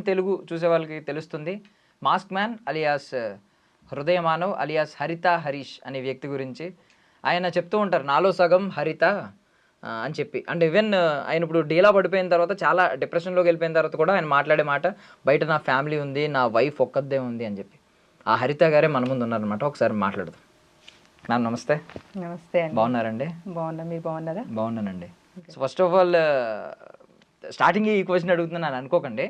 తెలుగు చూసే వాళ్ళకి తెలుస్తుంది. మాస్క్ మ్యాన్ అలియాస్ హృదయ మానవ్ అలియాస్ హరిత హరీష్ అనే వ్యక్తి గురించి. ఆయన చెప్తూ ఉంటారు నాలో సగం హరిత అని చెప్పి. అంటే ఈవెన్ ఆయన ఇప్పుడు డీలా పడిపోయిన తర్వాత చాలా డిప్రెషన్లోకి వెళ్ళిపోయిన తర్వాత కూడా ఆయన మాట్లాడే మాట బయట నా ఫ్యామిలీ ఉంది నా వైఫ్ ఒక్కదే ఉంది అని చెప్పి. ఆ హరిత గారే మన ముందు ఉన్నారనమాట ఒకసారి మాట్లాడదాం. మ్యామ్ నమస్తే. నమస్తే అండి. బాగున్నారండి? బాగున్నా. మీరు బాగున్నారా? బాగున్నానండి. So first of all starting ఈ క్వశ్చన్ అడుగుతున్నాను అనుకోకండి.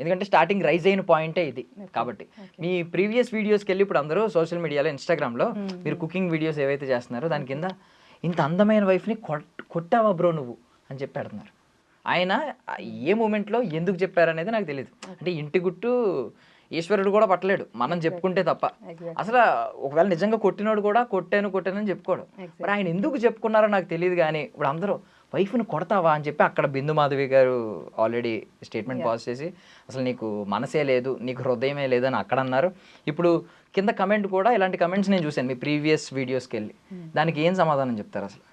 ఎందుకంటే స్టార్టింగ్ రైజ్ అయిన పాయింటే ఇది కాబట్టి. మీ ప్రీవియస్ వీడియోస్కి వెళ్ళి ఇప్పుడు అందరూ సోషల్ మీడియాలో ఇన్స్టాగ్రామ్లో మీరు కుకింగ్ వీడియోస్ ఏవైతే చేస్తున్నారో దాని కింద ఇంత అందమైన వైఫ్ని కొట్టావా బ్రో నువ్వు అని చెప్పి పెడుతున్నారు. ఆయన ఏ మూమెంట్లో ఎందుకు చెప్పారనేది నాకు తెలియదు అంటే ఇంటి గుట్టు ఈశ్వరుడు కూడా పట్టలేడు. మనం చెప్పుకుంటే తప్ప. అసలు ఒకవేళ నిజంగా కొట్టినోడు కూడా కొట్టాను కొట్టాను అని చెప్పుకోడు మరి ఆయన ఎందుకు చెప్పుకున్నారో నాకు తెలియదు కానీ ఇప్పుడు అందరూ వైఫ్ని కొడతావా అని చెప్పి అక్కడ బిందు మాధవి గారు ఆల్రెడీ స్టేట్మెంట్ పాస్ చేసి అసలు నీకు మనసే లేదు నీకు హృదయమే లేదు అని అక్కడ అన్నారు. ఇప్పుడు కింద కమెంట్ కూడా ఇలాంటి కమెంట్స్ నేను చూశాను మీ ప్రీవియస్ వీడియోస్కి వెళ్ళి. దానికి ఏం సమాధానం చెప్తారు అసలు?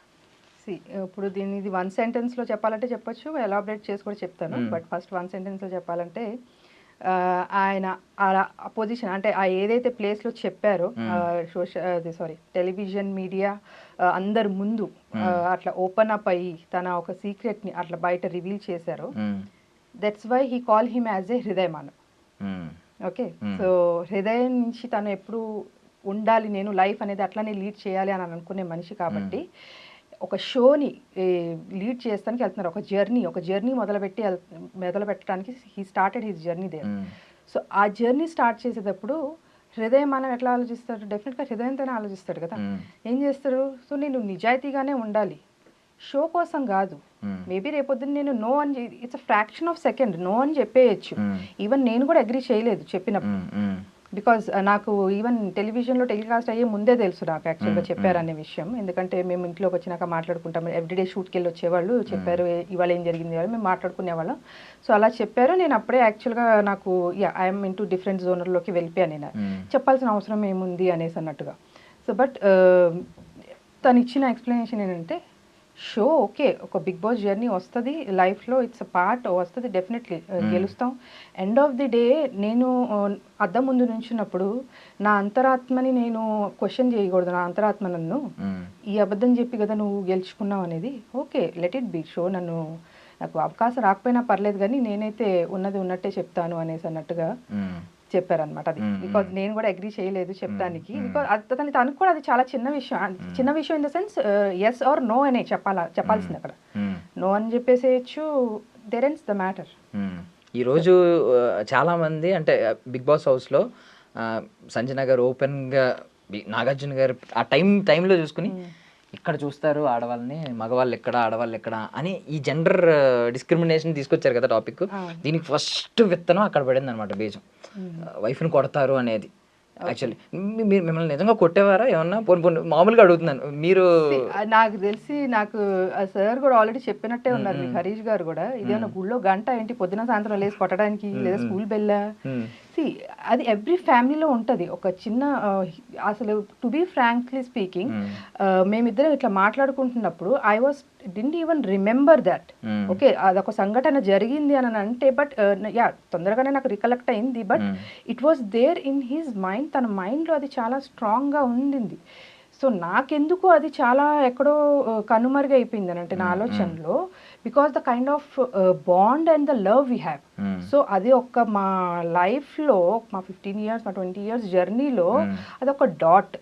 ఇప్పుడు దీన్ని ఇది వన్ సెంటెన్స్లో చెప్పాలంటే చెప్పొచ్చు ఎలాబరేట్ చేసి కూడా చెప్తాను. బట్ ఫస్ట్ వన్ సెంటెన్స్లో చెప్పాలంటే ఆయన ఆ పొజిషన్ అంటే ఆ ఏదైతే ప్లేస్లో చెప్పారో సోషల్ సారీ టెలివిజన్ మీడియా అందరి ముందు అట్లా ఓపెన్ అప్ అయ్యి తన ఒక సీక్రెట్ని అట్లా బయట రివీల్ చేశారో. That's why he call him as a హృదయమానం. Okay so హృదయం నుంచి తను ఎప్పుడు ఉండాలి నేను లైఫ్ అనేది అట్లానే లీడ్ చేయాలి అని అనుకునే మనిషి కాబట్టి ఒక షోని లీడ్ చేస్తానికి వెళ్తున్నారు. ఒక జర్నీ ఒక జర్నీ మొదలుపెట్టి మొదలు పెట్టడానికి he started his journey there. So ఆ జర్నీ స్టార్ట్ చేసేటప్పుడు హృదయం మనం ఎట్లా ఆలోచిస్తాడు డెఫినెట్గా హృదయంతోనే ఆలోచిస్తాడు కదా. ఏం చేస్తాడు సో నేను నిజాయితీగానే ఉండాలి షో కోసం కాదు. మేబీ రేపొద్దున నేను నో అని it's fraction of second no అని చెప్పేయచ్చు. ఈవెన్ నేను కూడా అగ్రీ చేయలేదు చెప్పినప్పుడు. బికాజ్ నాకు ఈవెన్ టెలివిజన్లో టెలికాస్ట్ అయ్యే ముందే తెలుసు నాకు యాక్చువల్గా చెప్పారనే విషయం. ఎందుకంటే మేము ఇంట్లోకి వచ్చినాక మాట్లాడుకుంటాం. ఎవ్రీడే షూట్కి వెళ్ళి వచ్చేవాళ్ళు చెప్పారు "ఏ- ఇవాళ ఏం జరిగింది? ఇవాళ మేము మాట్లాడుకునేవాళ్ళం. సో అలా చెప్పారు. నేను అప్పుడే యాక్చువల్గా నాకు ఐఎమ్ ఇంటూ డిఫరెంట్ జోనర్లోకి వెళ్ళిపోయాను నేను. చెప్పాల్సిన అవసరం ఏముంది అనేసి అన్నట్టుగా. సో బట్ తను ఇచ్చిన ఎక్స్ప్లెనేషన్ ఏంటంటే షో ఓకే ఒక బిగ్ బాస్ జర్నీ వస్తుంది లైఫ్లో ఇట్స్ అ పార్ట్ వస్తుంది డెఫినెట్లీ గెలుస్తాం ఎండ్ ఆఫ్ ది డే నేను uh, అద్దం ముందు నుంచున్నప్పుడు నా అంతరాత్మని నేను క్వశ్చన్ చేయకూడదు నా అంతరాత్మ నన్ను మ్మ్. ఈ అబద్ధం చెప్పి కదా నువ్వు గెలుచుకున్నావు అనేది okay let it be so నన్ను నాకు అవకాశం రాకపోయినా పర్లేదు కానీ నేనైతే ఉన్నది ఉన్నట్టే చెప్తాను అనేసి అన్నట్టుగా మ్మ్. చెప్పారనమాట అది. బికాజ్ నేను కూడా అగ్రీ చేయలేదు చెప్పడానికి. బికాజ్ అతని తనకు కూడా అది చాలా చిన్న విషయం. చిన్న విషయం in the sense yes or no అనే చెప్పాలా చెప్పాల్సింది అక్కడ. నో అని చెప్పేసేయచ్చు దెర్ ఎన్స్ ద మ్యాటర్. ఈరోజు ఆ, చాలామంది అంటే బిగ్ బాస్ హౌస్లో ఆ, సంజన గారు ఓపెన్గా నాగార్జున గారు ఆ టైం టైంలో చూసుకుని ఇక్కడ చూస్తారు ఆడవాళ్ళని మగవాళ్ళు ఎక్కడ ఆడవాళ్ళు ఎక్కడ అని ఈ జెండర్ డిస్క్రిమినేషన్ తీసుకొచ్చారు కదా టాపిక్. దీనికి ఫస్ట్ విత్తనం అక్కడ పడింది అనమాట బీజం. వైఫ్ని కొడతారు అనేది. యాక్చువల్లీ మీరు మిమ్మల్ని నిజంగా కొట్టేవారా? ఏమన్నా? పోనీ పోనీ మామూలుగా అడుగుతున్నాను. మీరు నాకు తెలిసి నాకు సార్ కూడా ఆల్రెడీ చెప్పినట్టే ఉన్నారు. మీకు హరీష్ గారు కూడా. ఇదేమన్నా గుళ్ళో గంట ఏంటి? పొద్దున సాయంత్రం లేసి కొట్టడానికి లేదా స్కూల్ బెల్లా. సి అది ఎవ్రీ ఫ్యామిలీలో ఉంటుంది. ఒక చిన్న అసలు టు బీ ఫ్రాంక్లీ స్పీకింగ్ మేమిద్దరం ఇట్లా మాట్లాడుకుంటున్నప్పుడు I was didn't even remember that. Okay అదొక సంఘటన జరిగింది అని అంటే బట్ యా తొందరగానే నాకు రికలెక్ట్ అయింది. But it was there in his mind తన మైండ్లో అది చాలా స్ట్రాంగ్గా ఉండింది. సో నాకెందుకు అది చాలా ఎక్కడో కనుమరుగైపోయింది అని అంటే నా ఆలోచనలో because the kind of bond and the love we have. So అది ఒక మా లైఫ్లో మా ఫిఫ్టీన్ ఇయర్స్ మా ట్వంటీ ఇయర్స్ జర్నీలో అది ఒక డాట్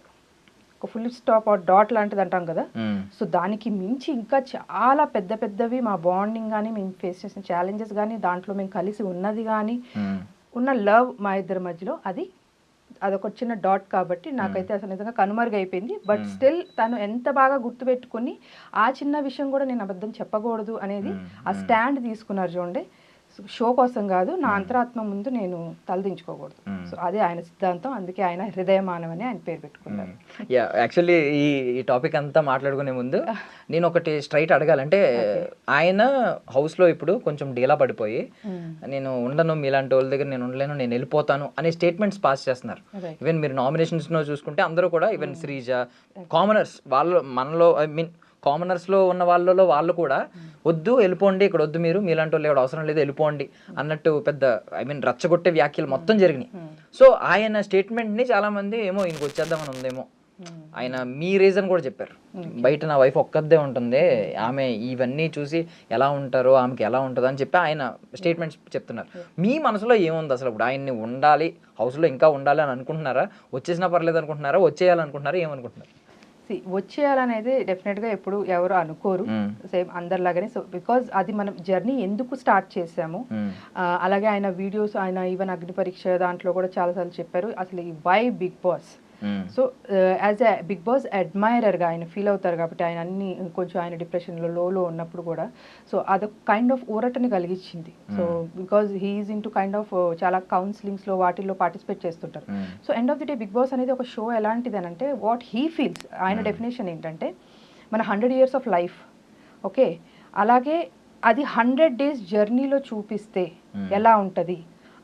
ఒక ఫుల్ స్టాప్ డాట్ లాంటిది అంటాం కదా మ్మ్. సో దానికి మించి ఇంకా చాలా పెద్ద పెద్దవి మా బాండింగ్ కానీ మేము ఫేస్ చేసిన ఛాలెంజెస్ కానీ దాంట్లో మేము కలిసి ఉన్నది కానీ మ్మ్. ఉన్న లవ్ మా ఇద్దరి మధ్యలో అది అదొక చిన్న డాట్ కాబట్టి నాకైతే అసలు నిజంగా కనుమరుగైపోయింది. బట్ స్టిల్ తను ఎంత బాగా గుర్తుపెట్టుకుని ఆ చిన్న విషయం కూడా నేను అబద్ధం చెప్పకూడదు అనేది ఆ స్టాండ్ తీసుకున్నారు చూడండి. షో కోసం కాదు నా అంతరాత్మ ముందు నేను తలదించుకోకూడదు. సో అదే ఆయన సిద్ధాంతం అందుకే ఆయన హృదయమానం అని ఆయన పేరు పెట్టుకున్నారు. యా యాక్చువల్లీ ఈ ఈ టాపిక్ అంతా మాట్లాడుకునే ముందు నేను ఒకటి స్ట్రైట్ అడగాలంటే ఆయన హౌస్లో ఇప్పుడు కొంచెం డీలా పడిపోయి నేను ఉండను మీలాంటి వాళ్ళ దగ్గర నేను ఉండలేను నేను వెళ్ళిపోతాను అనే స్టేట్మెంట్స్ పాస్ చేస్తున్నారు. ఈవెన్ మీరు నామినేషన్స్లో చూసుకుంటే అందరూ కూడా ఈవెన్ శ్రీజ కామనర్స్ వాళ్ళు మనలో ఐ మీన్ కామనర్స్లో ఉన్న వాళ్ళలో వాళ్ళు కూడా వద్దు వెళ్ళిపోండి ఇక్కడ వద్దు మీరు మీలాంటి వాళ్ళు అవసరం లేదు వెళ్ళిపోండి అన్నట్టు పెద్ద ఐ మీన్ రచ్చగొట్టే వ్యాఖ్యలు మొత్తం జరిగినాయి. సో ఆయన స్టేట్మెంట్ని చాలా మంది ఏమో ఇంక వచ్చేద్దామని ఉందేమో. ఆయన మీ రీజన్ కూడా చెప్పారు. బయట నా వైఫ్ ఒక్కదే ఉంటుంది ఆమె ఇవన్నీ చూసి ఎలా ఉంటారో ఆమెకి ఎలా ఉంటుందో అని చెప్పి ఆయన స్టేట్మెంట్స్ చెప్తున్నారు. మీ మనసులో ఏముంది అసలు ఇప్పుడు? ఆయన్ని ఉండాలి హౌస్లో ఇంకా ఉండాలి అని అనుకుంటున్నారా? వచ్చేసినా పర్లేదు అనుకుంటున్నారా? వచ్చేయాలనుకుంటున్నారా? ఏమనుకుంటున్నారు? వచ్చేయాలనేది డెఫినెట్గా ఎప్పుడు ఎవరు అనుకోరు. సేమ్ అందరిలాగానే సో బికాజ్ అది మనం జర్నీ ఎందుకు స్టార్ట్ చేసాము. ఆ, అలాగే ఆయన వీడియోస్ ఆయన ఈవెన్ అగ్ని పరీక్ష దాంట్లో కూడా చాలాసార్లు చెప్పారు అసలు ఈ why Bigg Boss. So as a Bigg Boss అడ్మైరర్గా ఆయన ఫీల్ అవుతారు కాబట్టి ఆయన అన్ని కొంచెం ఆయన డిప్రెషన్లో లోలో ఉన్నప్పుడు కూడా. సో అదొక కైండ్ ఆఫ్ ఊరటని కలిగించింది so because he's in to kind of చాలా కౌన్సిలింగ్స్లో వాటిల్లో పార్టిసిపేట్ చేస్తుంటారు. So end of the day Bigg Boss అనేది ఒక షో ఎలాంటిది అని అంటే వాట్ హీ ఫీల్స్ ఆయన డెఫినేషన్ ఏంటంటే మన hundred years of life okay అలాగే అది హండ్రెడ్ డేస్ జర్నీలో చూపిస్తే ఎలా ఉంటుంది?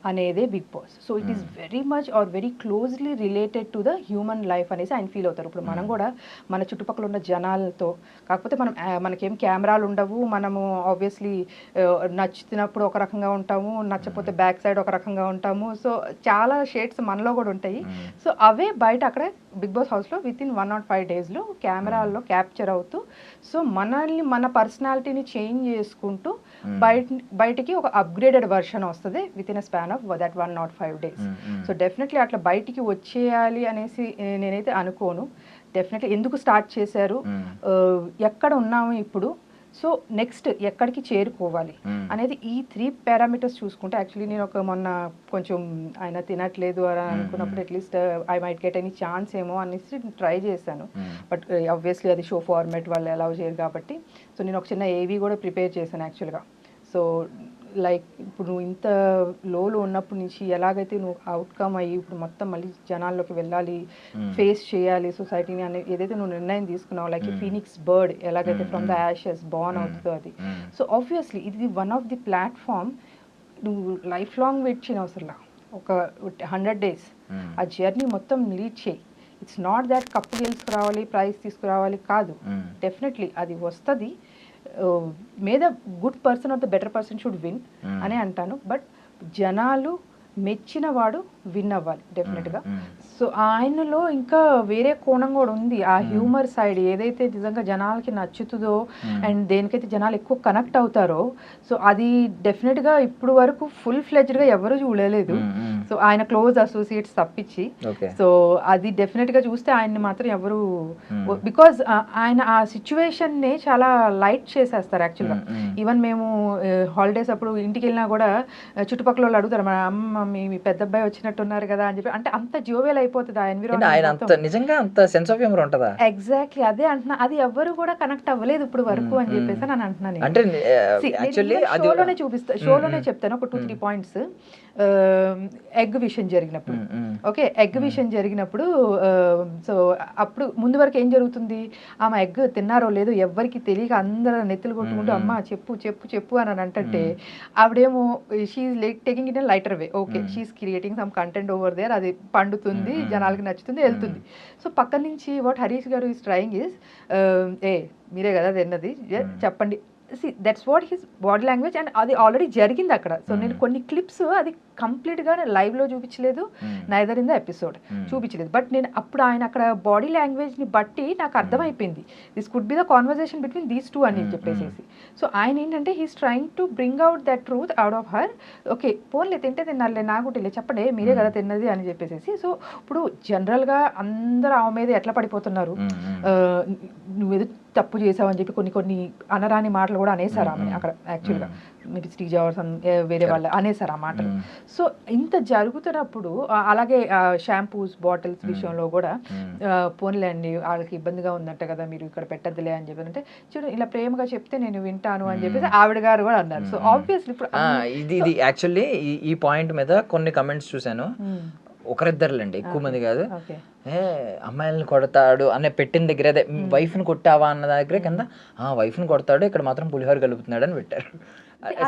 అనేదే Bigg Boss. So it is very much or very closely related to the human life అనేసి ఆయన ఫీల్ అవుతారు. ఇప్పుడు మనం కూడా మన చుట్టుపక్కల ఉన్న జనాలతో కాకపోతే మనం మనకేం కెమెరాలు ఉండవు. మనము ఆబ్వియస్లీ నచ్చినప్పుడు ఒక రకంగా ఉంటాము నచ్చకపోతే బ్యాక్ సైడ్ ఒక రకంగా ఉంటాము. సో చాలా షేడ్స్ మనలో కూడా ఉంటాయి. సో అవే బయట అక్కడ బిగ్ బాస్ హౌస్లో with in one not five డేస్లో కెమెరాల్లో క్యాప్చర్ అవుతూ సో మనల్ని మన పర్సనాలిటీని చేంజ్ చేసుకుంటూ బయట బయటికి ఒక అప్గ్రేడెడ్ వర్షన్ వస్తుంది with in a span of that one not five days. So definitely అట్లా బయటికి వచ్చేయాలి అనేసి నేనైతే అనుకోను. డెఫినెట్లీ ఎందుకు స్టార్ట్ చేశారు? మ్మ్. ఆ, ఎక్కడ ఉన్నాము ఇప్పుడు? సో నెక్స్ట్ ఎక్కడికి చేరుకోవాలి? మ్మ్. అనేది ఈ త్రీ పారామీటర్స్ చూసుకుంటే యాక్చువల్లీ నేను ఒక మొన్న కొంచెం ఆయన తినట్లేదు అని అనుకున్నప్పుడు at least I might get any chance ఏమో అనేసి ట్రై చేశాను. బట్ ఆబ్వియస్లీ అది షో ఫార్మాట్ వాళ్ళు అలౌ చేయరు కాబట్టి. సో నేను ఒక చిన్న ఏవీ కూడా ప్రిపేర్ చేశాను యాక్చువల్గా సో లైక్ ఇప్పుడు నువ్వు ఇంత లోలో ఉన్నప్పటి నుంచి ఎలాగైతే నువ్వు అవుట్కమ్ అయ్యి ఇప్పుడు మొత్తం మళ్ళీ జనాల్లోకి వెళ్ళాలి ఫేస్ చేయాలి సొసైటీని అనే ఏదైతే నువ్వు నిర్ణయం తీసుకున్నావు లైక్ ఫీనిక్స్ బర్డ్ ఎలాగైతే ఫ్రమ్ ద యాషెస్ బాన్ అవుతుందో అది. సో ఆబ్వియస్లీ ఇది వన్ ఆఫ్ ది ప్లాట్ఫామ్ నువ్వు లైఫ్ లాంగ్ వెయిట్ చేయని అవసరం ఒక హండ్రెడ్ డేస్ మ్మ్. ఆ జర్నీ మొత్తం లీడ్ చేయి. ఇట్స్ నాట్ దాట్ కప్పు గెలుచుకురావాలి ప్రైజ్ తీసుకురావాలి కాదు. డెఫినెట్లీ అది వస్తుంది. May the good person or the better person should win. అని అంటాను బట్ జనాలు మెచ్చిన వాడు విన్ అవ్వాలి డెఫినెట్గా. సో ఆయనలో ఇంకా వేరే కోణం కూడా ఉంది ఆ హ్యూమర్ సైడ్ ఏదైతే నిజంగా జనాలకి నచ్చుతుందో అండ్ దేనికైతే జనాలు ఎక్కువ కనెక్ట్ అవుతారో సో అది డెఫినెట్గా ఇప్పుడు వరకు ఫుల్ ఫ్లెజ్డ్గా ఎవరు చూడలేదు. సో ఆయన క్లోజ్ అసోసియేట్స్ తప్పించి సో అది డెఫినెట్గా చూస్తే ఆయన్ని మాత్రం ఎవరు. బికాజ్ ఆయన ఆ సిచ్యువేషన్ని చాలా లైట్ చేసేస్తారు యాక్చువల్గా. ఈవెన్ మేము హాలిడేస్ అప్పుడు ఇంటికి వెళ్ళినా కూడా చుట్టుపక్కల వాళ్ళు అడుగుతారు మా అమ్మ మీ మీ పెద్ద అబ్బాయి వచ్చినట్టున్నారు కదా అని చెప్పి అంటే అంత జోవేల్ అయిపోతుంది ఆ ఆయన ఎన్విరాన్మెంట్ అంత నిజంగా అంత సెన్స్ ఆఫ్ హ్యూమర్ ఉంటుందా? ఎగ్జాక్ట్లీ అదే అంటున్నా. అది ఎవ్వరు కూడా కనెక్ట్ అవ్వలేదు ఇప్పుడు వరకు అని చెప్పేసి అని అంటున్నాను నేను. అంటే షోలోనే చూపిస్తా షోలోనే చెప్తాను ఒక టూ త్రీ పాయింట్స్ ఎగ్ విషయం జరిగినప్పుడు. ఓకే ఎగ్ విషయం జరిగినప్పుడు సో అప్పుడు ముందు వరకు ఏం జరుగుతుంది? ఆమె ఎగ్ తిన్నారో లేదో ఎవ్వరికి తెలియక అందరూ నెత్తులు కొట్టుకుంటూ అమ్మ చెప్పు చెప్పు చెప్పు అని అని అంటే ఆవిడేమో like taking it lighter way. Okay she's creating some content over there అది పండుతుంది జనాలకి నచ్చుతుంది వెళ్తుంది. సో పక్క నుంచి వాట్ హరీష్ గారు ఈస్ ట్రయింగ్ ఇస్ ఏ మీరే కదా తిన్నది చెప్పండి. That's what his body language and అది ఆల్రెడీ జరిగింది అక్కడ. సో నేను కొన్ని క్లిప్స్ అది కంప్లీట్గా లైవ్లో చూపించలేదు. నైదర్ ఇన్ ద ఎపిసోడ్ చూపించలేదు. బట్ నేను అప్పుడు ఆయన అక్కడ బాడీ లాంగ్వేజ్ని బట్టి నాకు అర్థమైపోయింది. This could be the conversation between these two అని చెప్పేసి సో ఆయన ఏంటంటే he's trying to bring out that truth out of her okay పోన్లే తింటే తిన్నారులే నాకు తెలియదు. చెప్పండి మీరే కదా తిన్నది అని చెప్పేసి సో ఇప్పుడు జనరల్గా అందరూ ఆమె మీద ఎట్లా పడిపోతున్నారు? నువ్వేదో తప్పు చేసావని చెప్పి కొన్ని కొన్ని అనరాని మాటలు కూడా అనేసారు ఆమె అక్కడ యాక్చువల్గా మేబీ శ్రీజ ఏ, వేరే వాళ్ళు అనేసారు ఆ మాటలు. సో ఇంత జరుగుతున్నప్పుడు అలాగే షాంపూస్ బాటిల్స్ విషయంలో కూడా ఆ, పోన్లేండి వాళ్ళకి ఇబ్బందిగా ఉందంట కదా మీరు ఇక్కడ పెట్టద్దులే అని చెప్పి అంటే చూడు ఇలా ప్రేమగా చెప్తే నేను వింటాను అని చెప్పేసి ఆవిడ గారు కూడా అన్నారు. సో ఆబ్వియస్లీ ఇప్పుడు ఇది ఇది యాక్చువల్లీ ఈ పాయింట్ మీద కొన్ని కమెంట్స్ చూశాను. ఒకరిద్దరులేండి ఎక్కువ మంది కాదు. ఏ అమ్మాయిలను కొడతాడు అనే పెట్టిన దగ్గర అదే వైఫ్ని కొట్టావా అన్న దగ్గర కింద ఆ వైఫ్ని కొడతాడు ఇక్కడ మాత్రం పులిహోర కలుపుతున్నాడు అని పెట్టారు.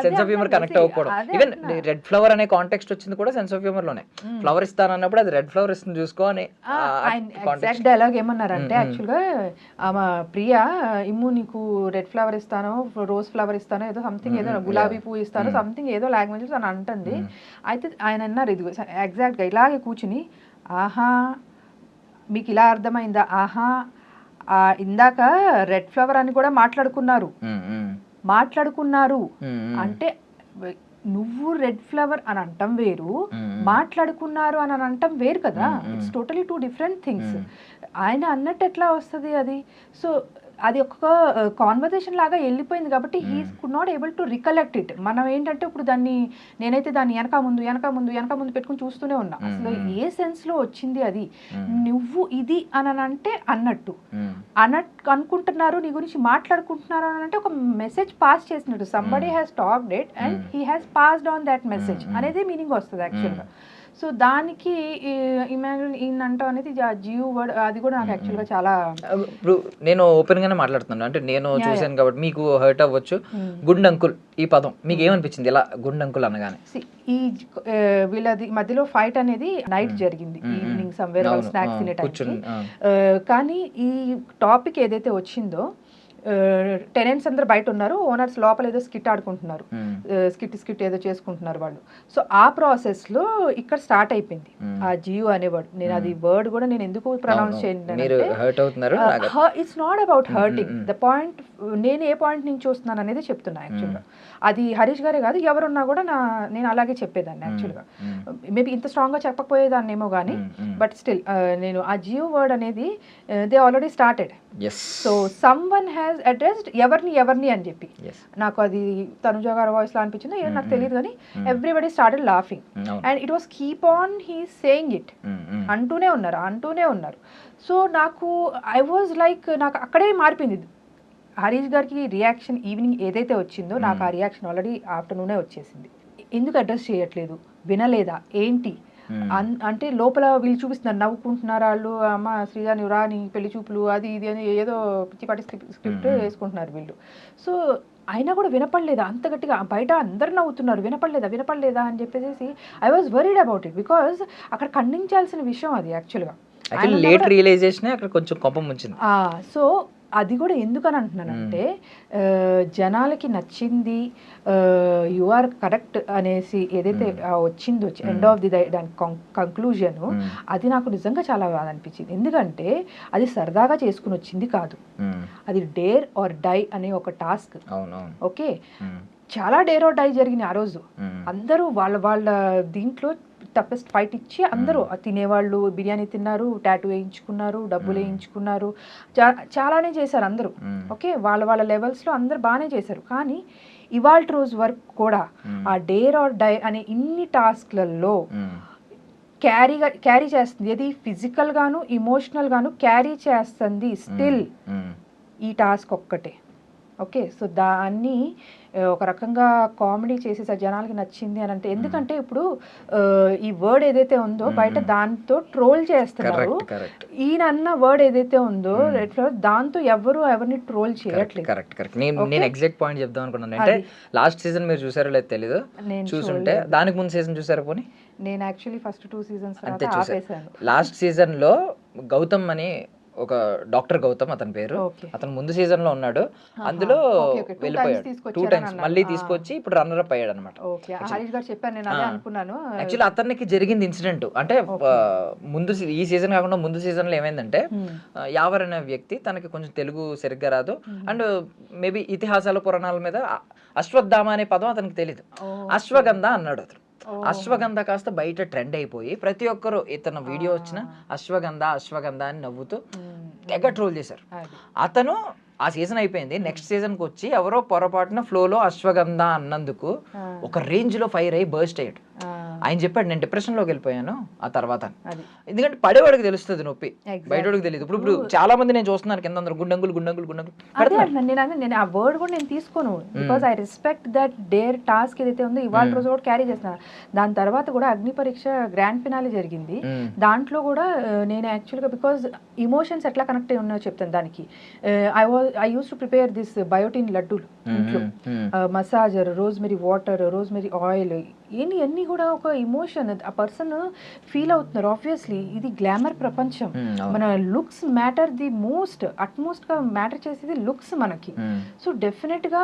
సెన్స్ ఆఫ్ హ్యూమర్ కనెక్ట్ అవ్వకూడదు. ఈవెన్ రెడ్ ఫ్లవర్ అనే కాంటెక్స్ట్ వచ్చింది కూడా సెన్స్ ఆఫ్ హ్యూమర్లోనే. ఫ్లవర్ ఇస్తానన్నప్పుడు అది రెడ్ ఫ్లవర్ ఇస్తుంది చూసుకో అని ఎగ్జాక్ట్ డైలాగ్ ఏమన్నారంటే యాక్చువల్గా ఆమె ప్రియా ఇమ్ము నీకు రెడ్ ఫ్లవర్ ఇస్తాను రోజ్ ఫ్లవర్ ఇస్తాను ఏదో సంథింగ్ ఏదో గులాబీ పువ్వు ఇస్తాను సంథింగ్ ఏదో లాంగ్వేజ్ అని అంటుంది. అయితే ఆయన అన్నారు ఇది ఎగ్జాక్ట్గా ఇలాగే కూర్చుని ఆహా మీకు ఇలా అర్థమైందా? ఆహా ఇందాక రెడ్ ఫ్లవర్ అని కూడా మాట్లాడుకున్నారు. మాట్లాడుకున్నారు. అంటే నువ్వు రెడ్ ఫ్లవర్ అని అంటం వేరు. మాట్లాడుకున్నారు అని అని అంటం వేరు కదా. It's totally two different things ఆయన అన్నట్టు ఎట్లా వస్తుంది అది? సో అది ఒక కాన్వర్జేషన్ లాగా వెళ్ళిపోయింది కాబట్టి he could not able to recollect it మనం ఏంటంటే ఇప్పుడు దాన్ని నేనైతే దాన్ని వెనక ముందు వెనక ముందు వెనక ముందు పెట్టుకుని చూస్తూనే ఉన్నా. అసలు ఏ సెన్స్లో వచ్చింది అది? నువ్వు ఇది అని అంటే అన్నట్టు అన్నట్టు అనుకుంటున్నారు నీ గురించి మాట్లాడుకుంటున్నారు అని అంటే ఒక మెసేజ్ పాస్ చేసినట్టు. Somebody has talked it and he has passed on that message అనేది మీనింగ్ వస్తుంది యాక్చువల్గా సో దానికి ఇమాజిన్ ఈయన అంటాం అనేది జియో వర్డ్ అది కూడా నాకు యాక్చువల్గా చాలా ఇప్పుడు నేను ఓపెన్ గానే మాట్లాడుతున్నాను. అంటే నేను చూశాను కాబట్టి మీకు హర్ట్ అవ్వచ్చు. గుండ్ అంకుల్ ఈ పదం. మీకు ఏమనిపించింది? ఇలా గుండ్ అంకుల్ అనగానే ఈ వీళ్ళది మధ్యలో ఫైట్ అనేది నైట్ జరిగింది. ఈవినింగ్ సమ్వేర్ స్నాక్స్ ఆ, తినే కూర్చుని, టైంకి ఆ. కానీ ఈ టాపిక్ ఏదైతే వచ్చిందో టెనెంట్స్ అందరు బయట ఉన్నారు ఓనర్స్ లోపల ఏదో స్కిట్ ఆడుకుంటున్నారు. స్కిట్ స్కిట్ ఏదో చేసుకుంటున్నారు వాళ్ళు. సో ఆ ప్రాసెస్లో ఇక్కడ స్టార్ట్ అయిపోయింది. ఆ జియో అనే వర్డ్ నేను అది వర్డ్ కూడా నేను ఎందుకు ప్రొనౌన్స్ చేయండి it's not about hurting the point నేను ఏ పాయింట్ నుంచి చూస్తున్నాను అనేది చెప్తున్నా యాక్చువల్గా అది హరీష్ గారే కాదు ఎవరున్నా కూడా నా నేను అలాగే చెప్పేదాన్ని యాక్చువల్గా మేబీ ఇంత స్ట్రాంగ్గా చెప్పకపోయేదాన్నేమో కానీ బట్ స్టిల్ నేను ఆ జియో వర్డ్ అనేది they already started so someone has addressed ఎవరిని ఎవరిని అని చెప్పి. నాకు అది తనుజ గారి వాయిస్లో అనిపించిందో ఏదో నాకు తెలియదు కానీ everybody started laughing and it was keep on he saying it అంటూనే ఉన్నారు అంటూనే ఉన్నారు. సో నాకు ఐ వాజ్ లైక్ నాకు అక్కడే మారిపోయింది. హరీష్ గారికి రియాక్షన్ ఈవినింగ్ ఏదైతే వచ్చిందో నాకు ఆ రియాక్షన్ ఆల్రెడీ ఆఫ్టర్నూనే వచ్చేసింది. ఎందుకు అడ్రస్ చేయట్లేదు? వినలేదా? ఏంటి? అంటే లోపల వీళ్ళు చూపిస్తున్నారు నవ్వుకుంటున్నారు వాళ్ళు అమ్మ శ్రీజా నువ్వు రా నీ పెళ్ళి చూపులు అది ఇది అని ఏదో పిచ్చిపాటి స్క్రిప్ట్ స్క్రిప్ట్ వేసుకుంటున్నారు వీళ్ళు. సో అయినా కూడా వినపడలేదా? అంత గట్టిగా బయట అందరు నవ్వుతున్నారు వినపడలేదా వినపడలేదా అని చెప్పేసి I was worried about it because అక్కడ ఖండించాల్సిన విషయం అది యాక్చువల్గా లేట్ రియలైజేషన్ అక్కడ కొంచెం కోపం వచ్చింది. సో అది కూడా ఎందుకని అంటున్నానంటే జనాలకి నచ్చింది యు ఆర్ కరెక్ట్ అనేసి ఏదైతే వచ్చిందో ఎండ్ ఆఫ్ ది దాని కంక్లూజన్ అది నాకు నిజంగా చాలా బాధ అనిపించింది. ఎందుకంటే అది సరదాగా చేసుకుని వచ్చింది కాదు. అది డేర్ ఆర్ డై అనే ఒక టాస్క్ ఓకే. చాలా డేర్ ఆర్ డై జరిగింది ఆ రోజు. అందరూ వాళ్ళ వాళ్ళ దీంట్లో టఫెస్ట్ ఫైట్ ఇచ్చి అందరూ తినేవాళ్ళు బిర్యానీ తిన్నారు టాటూ వేయించుకున్నారు డబ్బులు వేయించుకున్నారు. చాలానే చేశారు అందరూ. ఓకే? వాళ్ళ వాళ్ళ లెవెల్స్లో అందరు బాగానే చేశారు. కానీ ఇవాళ రోజు వరకు కూడా ఆ డేర్ ఆర్ డై అనే ఇన్ని టాస్క్లలో. క్యారీగా క్యారీ చేస్తుంది. ఏది? ఫిజికల్ గాను ఇమోషనల్ గాను క్యారీ చేస్తుంది స్టిల్. ఈ టాస్క్ ఒక్కటే. ఓకే సో దాన్ని ఒక రకంగా కామెడీ చేసేసారు జనాలకి నచ్చింది అని అంటే ఎందుకంటే ఇప్పుడు ఈ వర్డ్ ఏదైతే ఉందో బయట దాంతో ట్రోల్ చేస్తున్నారు. ఈయన అన్న వర్డ్ ఏదైతే ఉందో దాంతో ఎవరు ఎవరిని ట్రోల్ చేయట్లేదు. Correct correct. నేను ఎగ్జాక్ట్ పాయింట్ చెప్దాం అనుకున్నాను. అంటే లాస్ట్ సీజన్ మీరు చూసారో లేదు తెలీదు. నేను చూసుంటే దానికి ముందు సీజన్ చూసారా పోనీ? నేను యాక్చువల్లీ ఫస్ట్ టూ సీజన్స్ అంతే లాస్ట్ సీజన్లో గౌతమ్ అని ఒక డాక్టర్ గౌతమ్ అతని పేరు. అతను ముందు సీజన్లో ఉన్నాడు అందులో వెళ్ళిపోయాడు. Two times. మళ్ళీ. తీసుకొచ్చి ఇప్పుడు రన్నర్ అప్ అయ్యాడు అనమాట యాక్చువల్లీ అతనికి జరిగింది ఇన్సిడెంట్ అంటే ముందు ఈ సీజన్ కాకుండా ముందు సీజన్లో ఏమైందంటే యావర్ అనే వ్యక్తి తనకి కొంచెం తెలుగు సరిగ్గా రాదు. అండ్ మేబీ ఇతిహాసాల పురాణాల మీద అశ్వత్థామ అనే పదం అతనికి తెలియదు అశ్వగంధ అన్నాడు అతను. అశ్వగంధ కాస్త బయట ట్రెండ్ అయిపోయి ప్రతి ఒక్కరు ఇతను వీడియో వచ్చిన అశ్వగంధ అశ్వగంధ అని నవ్వుతూ. తెగ ట్రోల్ చేశారు. అతను ఆ సీజన్ అయిపోయింది. నెక్స్ట్ సీజన్కి వచ్చి ఎవరో పొరపాటున ఫ్లోలో అశ్వగంధ అన్నందుకు. ఒక రేంజ్లో ఫైర్ అయ్యి బర్స్ట్ అయ్యాడు. ఆయన చెప్పాడు నేను డిప్రెషన్లోకి వెళ్ళిపోయాను ఆ తర్వాత. ఎందుకంటే పడేవాడికి తెలుస్తుంది నొప్పి. బయటవాడికి తెలియదు. ఇప్పుడు ఇప్పుడు చాలా మంది నేను చూస్తున్నాను కింద అందరూ గుండంగులు గుండంగులు గుండంగులు. నేను ఆ వర్డ్ కూడా నేను తీసుకోను. Because I respect that dare task ఏదైతే ఉందో ఇవాళ రోజు కూడా క్యారీ చేస్తున్నా దాని తర్వాత కూడా అగ్ని పరీక్ష గ్రాండ్ ఫినాలి జరిగింది. దాంట్లో కూడా నేను యాక్చువల్గా బికాజ్ ఇమోషన్స్ ఎట్లా కనెక్ట్ అయి ఉన్నాయో చెప్తాను దానికి. I was I use to prepare this biotin లడ్డూలు ఇంట్లో. Massager rosemary water rosemary oil ఇవన్నీ అన్నీ కూడా ఒక ఇమోషన్ ఆ పర్సన్ ఫీల్ అవుతున్నారు ఆబ్వియస్లీ ఇది గ్లామర్ ప్రపంచం. మన లుక్స్ మ్యాటర్ ది మోస్ట్ అట్మోస్ట్గా మ్యాటర్ చేసేది లుక్స్ మనకి. సో డెఫినెట్గా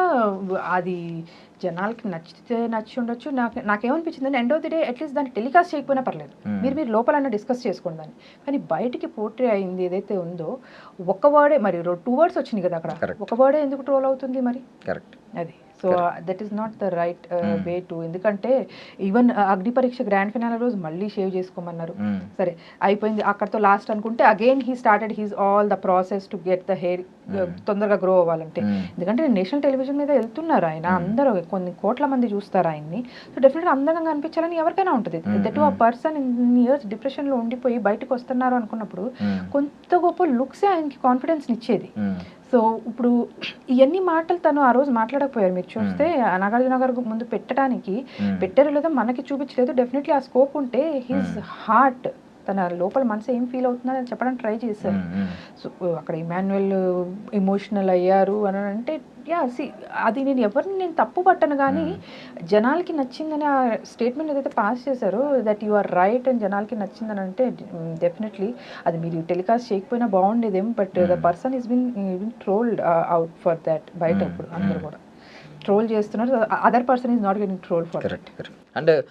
అది జనాలకి నచ్చితే నచ్చి ఉండొచ్చు నాకు నాకేమనిపించింది end of the day at least దాన్ని టెలికాస్ట్ చేయకపోయినా పర్లేదు. మీరు మీరు లోపలన్నా డిస్కస్ చేసుకోండి దాన్ని. కానీ బయటికి పోర్ట్రే అయింది ఏదైతే ఉందో ఒక్క వర్డే మరి టూ వర్డ్స్ వచ్చినాయి కదా అక్కడ. ఒక వర్డే ఎందుకు ట్రోల్ అవుతుంది మరి? కరెక్ట్ అది. So that is not the right way to ఎందుకంటే ఈవెన్ అగ్ని పరీక్ష గ్రాండ్ ఫినాల్ రోజు మళ్ళీ షేవ్ చేసుకోమన్నారు. మ్మ్. సరే అయిపోయింది. అక్కడతో లాస్ట్ అనుకుంటే again he started he's all the process to get the hair తొందరగా గ్రో అవ్వాలంటే. మ్మ్. ఎందుకంటే నేషనల్ టెలివిజన్ మీద వెళ్తున్నారు ఆయన. అందరూ కొన్ని కోట్ల మంది చూస్తారు ఆయన్ని. సో డెఫినెట్గా అందంగా అనిపించాలని ఎవరికైనా ఉంటుంది. దట్ ఆ పర్సన్ ఇన్ ఇయర్స్ డిప్రెషన్లో ఉండిపోయి బయటకు వస్తున్నారు అనుకున్నప్పుడు. కొంత గొప్ప లుక్సే ఆయనకి కాన్ఫిడెన్స్ ఇచ్చేది. సో ఇప్పుడు ఇవన్నీ మాటలు తను ఆ రోజు మాట్లాడకపోయారు. మీరు చూస్తే నాగార్జున గారు ముందు పెట్టడానికి. పెట్టారో లేదో మనకి చూపించలేదు. డెఫినెట్లీ ఆ స్కోప్ ఉంటే హిస్ హార్ట్ తన లోపల మనసు ఏం ఫీల్ అవుతుందని చెప్పడానికి ట్రై చేశారు. సో అక్కడ ఇమాన్యువల్ ఎమోషనల్ అయ్యారు అని అంటే యా సి అది నేను ఎవరిని నేను తప్పు పట్టను కానీ జనాలకి నచ్చిందని ఆ స్టేట్మెంట్ ఏదైతే పాస్ చేశారో దట్ యు ఆర్ రైట్ అని జనాలకి నచ్చిందని అంటే డెఫినెట్లీ అది మీరు టెలికాస్ట్ చేయకపోయినా బాగుండేదేం but the person is been been trolled out for that బయట ఇప్పుడు అందరూ కూడా. ట్రోల్ చేస్తున్నారు other person is not getting troll for and